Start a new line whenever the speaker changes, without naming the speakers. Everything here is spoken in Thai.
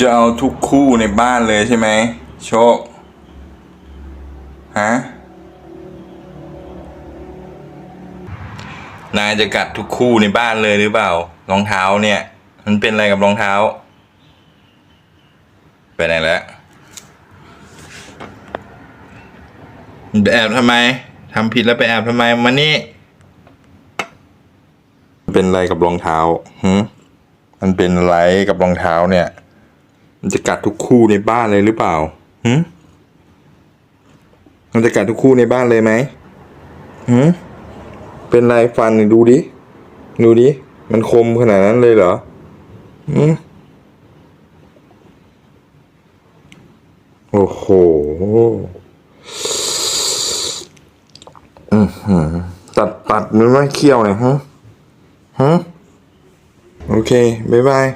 จะเอาทุกคู่ในบ้านเลยใช่ไหมโชคฮะนายจะกัดทุกคู่ในบ้านเลยหรือเปล่ารองเท้าเนี่ย มันเป็นอะไรกับรองเท้า ไปไหนแล้วไปแอบทำไมทำผิดแล้วไปแอบทำไมมานี่ เป็นอะไรกับรองเท้าหืมันเป็นอะไรกับรองเท้าเนี่ย มันจะกัดทุกคู่ในบ้านเลยหรือเปล่าหืมันจะกัดทุกคู่ในบ้านเลยไหมหืเป็นไรฟันดูดิ ดูดิ มันคมขนาดนั้นเลยเหรอหืโอ้โห อือหือตัดตัดมันไม่เคี้ยวเลยฮะฮะโอเค บ๊ายบาย